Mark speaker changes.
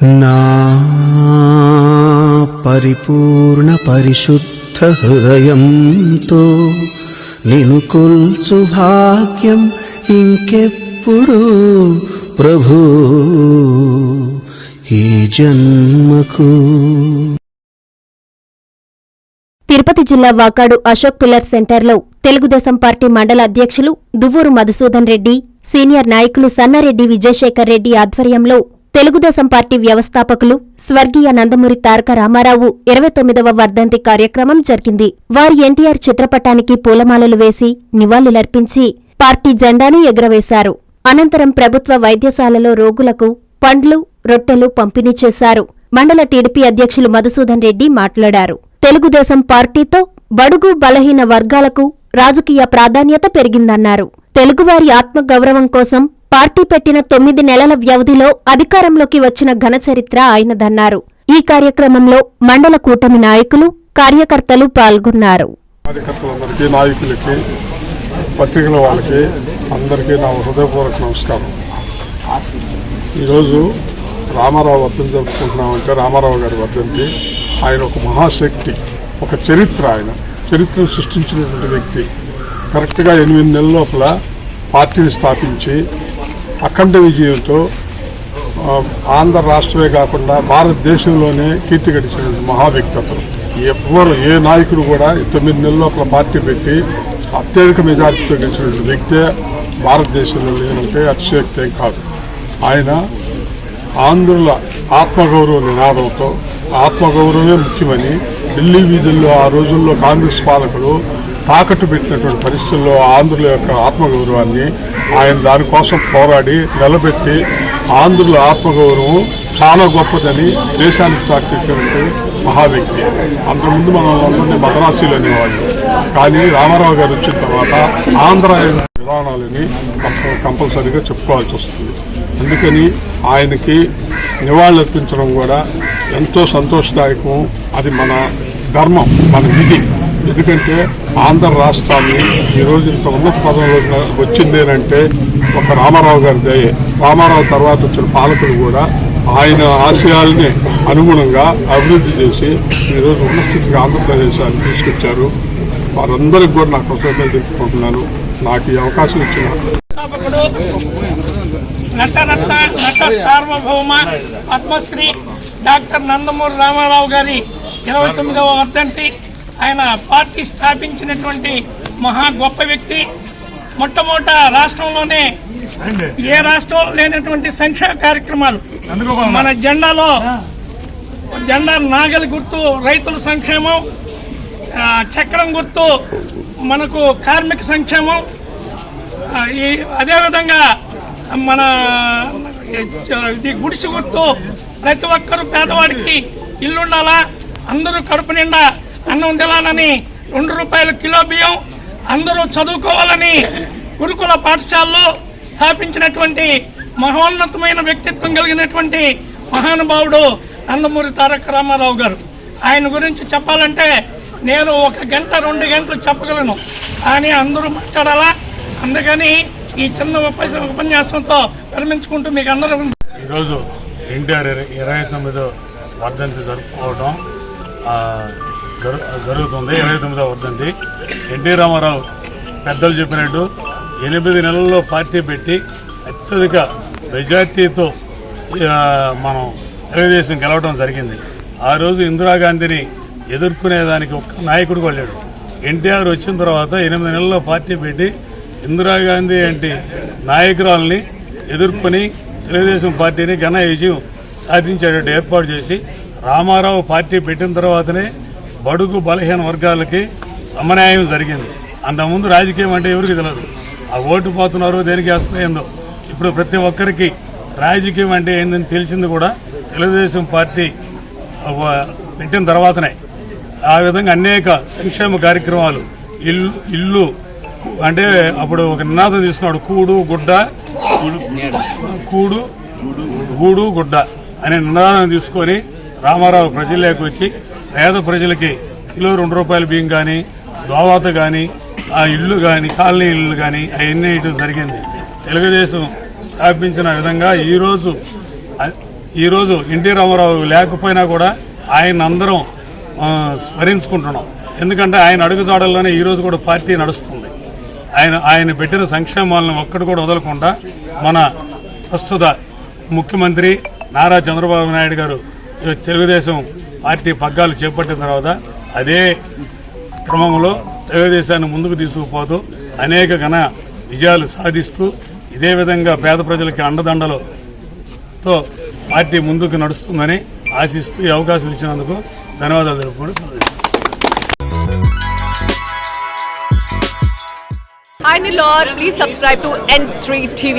Speaker 1: నా పరిపూర్ణ పరిశుద్ధ హృదయంతో నిను కొల్చు భాగ్యం ఇంకెప్పుడు ప్రభు. ఈ జన్మకు
Speaker 2: తిరుపతి జిల్లా వాకాడు అశోక్ పిల్లర్ సెంటర్లో తెలుగుదేశం పార్టీ మండల అధ్యక్షులు దువ్వూరు మధుసూదన్ రెడ్డి సీనియర్ నాయకులు సన్నారెడ్డి విజయశేఖర్ రెడ్డి ఆధ్వర్యంలో తెలుగుదేశం పార్టీ వ్యవస్థాపకులు స్వర్గీయ నందమూరి తారక రామారావు ఇరవై తొమ్మిదవ వర్ధంతి కార్యక్రమం జరిగింది. వారి ఎన్టీఆర్ చిత్రపటానికి పూలమాలలు వేసి నివాళులర్పించి పార్టీ జెండాను ఎగురవేశారు. అనంతరం ప్రభుత్వ వైద్యశాలలో రోగులకు పండ్లు రొట్టెలు పంపిణీ చేశారు. మండల టీడీపీ అధ్యక్షులు మధుసూదన్ రెడ్డి మాట్లాడారు. తెలుగుదేశం పార్టీతో బడుగు బలహీన వర్గాలకు రాజకీయ ప్రాధాన్యత పెరిగిందన్నారు. తెలుగువారి ఆత్మగౌరవం కోసం పార్టీ పెట్టిన తొమ్మిది నెలల వ్యవధిలో అధికారంలోకి వచ్చిన ఘన చరిత్ర ఆయనదన్నారు. ఈ కార్యక్రమంలో మండల కూటమి నాయకులు కార్యకర్తలు పాల్గొన్నారు.
Speaker 3: కార్యకర్తలందరికీ నాయకులకి పత్రికల వాళ్ళకి అందరికీ నా హృదయపూర్వక నమస్కారం. ఈరోజు రామారావు వర్ధంతి జరుపుకుంటున్నామంటే రామారావు గారి వర్ధంతి ఆయన ఒక మహాశక్తి ఒక చరిత్ర ఆయన. చరిత్రను సృష్టించినటువంటి వ్యక్తి. కరెక్ట్గా ఎనిమిది నెలల లోపల పార్టీని స్థాపించి అఖండ విజయంతో ఆంధ్ర రాష్ట్రమే కాకుండా భారతదేశంలోనే కీర్తి గడిచిన మహా వ్యక్తి ఎవ్వరు ఏ నాయకుడు కూడా తొమ్మిది నెలల లోపల పార్టీ పెట్టి అత్యధిక మెజార్టీతో గెలిచినటువంటి వ్యక్తే భారతదేశంలో లేనంటే అతిశయోక్తి కాదు. ఆయన ఆంధ్రుల ఆత్మగౌరవ నినాదంతో ఆత్మగౌరవమే ముఖ్యమని ఢిల్లీ వీధుల్లో ఆ రోజుల్లో కాంగ్రెస్ పాలకులు తాకట్టు పెట్టినటువంటి పరిస్థితుల్లో ఆంధ్రుల యొక్క ఆత్మగౌరవాన్ని ఆయన దానికోసం పోరాడి నిలబెట్టి ఆంధ్రుల ఆత్మగౌరవం చాలా గొప్పదని దేశానికి చాటినటువంటి మహావ్యక్తి అంతకుముందు మనం అందరినీ మద్రాసీలు అనేవాళ్ళు. కానీ రామారావు గారు వచ్చిన తర్వాత ఆంధ్ర విధానాలని కంప- కంపల్సరీగా చెప్పుకోవాల్సి వస్తుంది. అందుకని ఆయనకి నివాళులర్పించడం కూడా ఎంతో సంతోషదాయకం. అది మన ధర్మం మన విధి. ఎందుకంటే ఆంధ్ర రాష్ట్రాన్ని ఈరోజు ఇంత ఉన్నత పదంలో వచ్చిందేనంటే ఒక రామారావు గారి దయే. రామారావు తర్వాత వచ్చిన పాలకులు కూడా ఆయన ఆశయాల్ని అనుగుణంగా అభివృద్ధి చేసి ఈరోజు ఉన్న స్థితికి ఆంధ్రప్రదేశాన్ని తీసుకొచ్చారు. వారందరికీ కూడా నా కృతజ్ఞతలు తెలుపుకుంటున్నాను. నాకు ఈ అవకాశం ఇచ్చిన
Speaker 4: నటరత్న నట సార్వభౌమ పద్మశ్రీ డాక్టర్ నందమూరి రామారావు గారి ఇరవై తొమ్మిదవ వర్ధంతి. ఆయన పార్టీ స్థాపించినటువంటి మహా గొప్ప వ్యక్తి. మొట్టమొదట రాష్ట్రంలోనే ఏ రాష్ట్రం లేనటువంటి సంక్షేమ కార్యక్రమాలు. మన జెండాలో జెండా నాగలి గుర్తు రైతుల సంక్షేమం చక్రం గుర్తు మనకు కార్మిక సంక్షేమం ఈ అదేవిధంగా మన ఇది గుడిసి గుర్తు ప్రతి ఒక్కరూ పేదవాడికి ఇల్లు ఉండాలా అందరూ కడుపు నిండా అన్నం తినాలని రెండు రూపాయల కిలో బియ్యం అందరూ చదువుకోవాలని గురుకుల పాఠశాలలో స్థాపించినటువంటి మహోన్నతమైన వ్యక్తిత్వం కలిగినటువంటి మహానుభావుడు నందమూరి తారక రామారావు గారు. ఆయన గురించి చెప్పాలంటే నేను ఒక గంట రెండు గంటలు చెప్పగలను. కానీ అందరూ మాట్లాడాలా? అందుకని ఈ చిన్న ఉపన్యాసంతో విరమించుకుంటూ మీకు అందరూ
Speaker 5: ఈరోజు ఎన్టీఆర్ ఇరవై తొమ్మిదో వర్ధంతి జరుపుకోవడం జరుగుతుంది. ఇరవై తొమ్మిదో వద్దండి ఎన్టీ రామారావు పెద్దలు చెప్పినట్టు ఎనిమిది నెలల్లో పార్టీ పెట్టి అత్యధిక మెజార్టీతో మనం తెలుగుదేశం గెలవడం జరిగింది. ఆ రోజు ఇందిరాగాంధీని ఎదుర్కొనేదానికి ఒక్క నాయకుడు వెళ్ళాడు ఎన్టీఆర్ వచ్చిన తర్వాత ఎనిమిది నెలల్లో పార్టీ పెట్టి ఇందిరాగాంధీ అంటే నాయకురాల్ని ఎదుర్కొని తెలుగుదేశం పార్టీని ఘన విజయం సాధించేటట్టు ఏర్పాటు చేసి రామారావు పార్టీ పెట్టిన తర్వాతనే బడుగు బలహీన వర్గాలకి సమన్యాయం జరిగింది. అంతకుముందు రాజకీయం అంటే ఎవరికి తెలియదు ఆ ఓటు పోతున్నారు దేనికి వేస్తున్నాయిందో ఇప్పుడు ప్రతి ఒక్కరికి రాజకీయం అంటే ఏందని తెలిసింది కూడా తెలుగుదేశం పార్టీ పెట్టిన తర్వాతనే. ఆ విధంగా అనేక సంక్షేమ కార్యక్రమాలు ఇల్లు ఇల్లు అంటే అప్పుడు ఒక నినాదం తీసుకున్నాడు కూడు గుడ్డ కూడు గూడు గుడ్డ అనే నినాదం తీసుకొని రామారావు ప్రజల్లోకి వచ్చి పేద ప్రజలకి కిలో రెండు రూపాయల బియ్యం కానీ దోవాత కానీ ఆ ఇల్లు కానీ కాలనీ ఇల్లు కానీ అవన్నీ ఇటు జరిగింది. తెలుగుదేశం స్థాపించిన విధంగా ఈరోజు ఈరోజు ఎన్టీ రామారావు లేకపోయినా కూడా ఆయన అందరం స్మరించుకుంటున్నాం. ఎందుకంటే ఆయన అడుగుజాడల్లోనే ఈరోజు కూడా పార్టీ నడుస్తుంది. ఆయన ఆయన పెట్టిన సంక్షేమాలను ఒక్కటి కూడా వదలకుండా మన ప్రస్తుత ముఖ్యమంత్రి నారా చంద్రబాబు నాయుడు గారు తెలుగుదేశం పార్టీ పగ్గాలు చేపట్టిన తర్వాత అదే క్రమంలో తెలుగుదేశాన్ని ముందుకు తీసుకుపోతూ అనేక ఘన విజయాలు సాధిస్తూ ఇదే విధంగా పేద ప్రజలకి అండదండలతో పార్టీ ముందుకు నడుస్తుందని ఆశిస్తూ ఈ అవకాశం ఇచ్చినందుకు ధన్యవాదాలు తెలుపుకోవడం
Speaker 6: Hi please subscribe to N3 TV.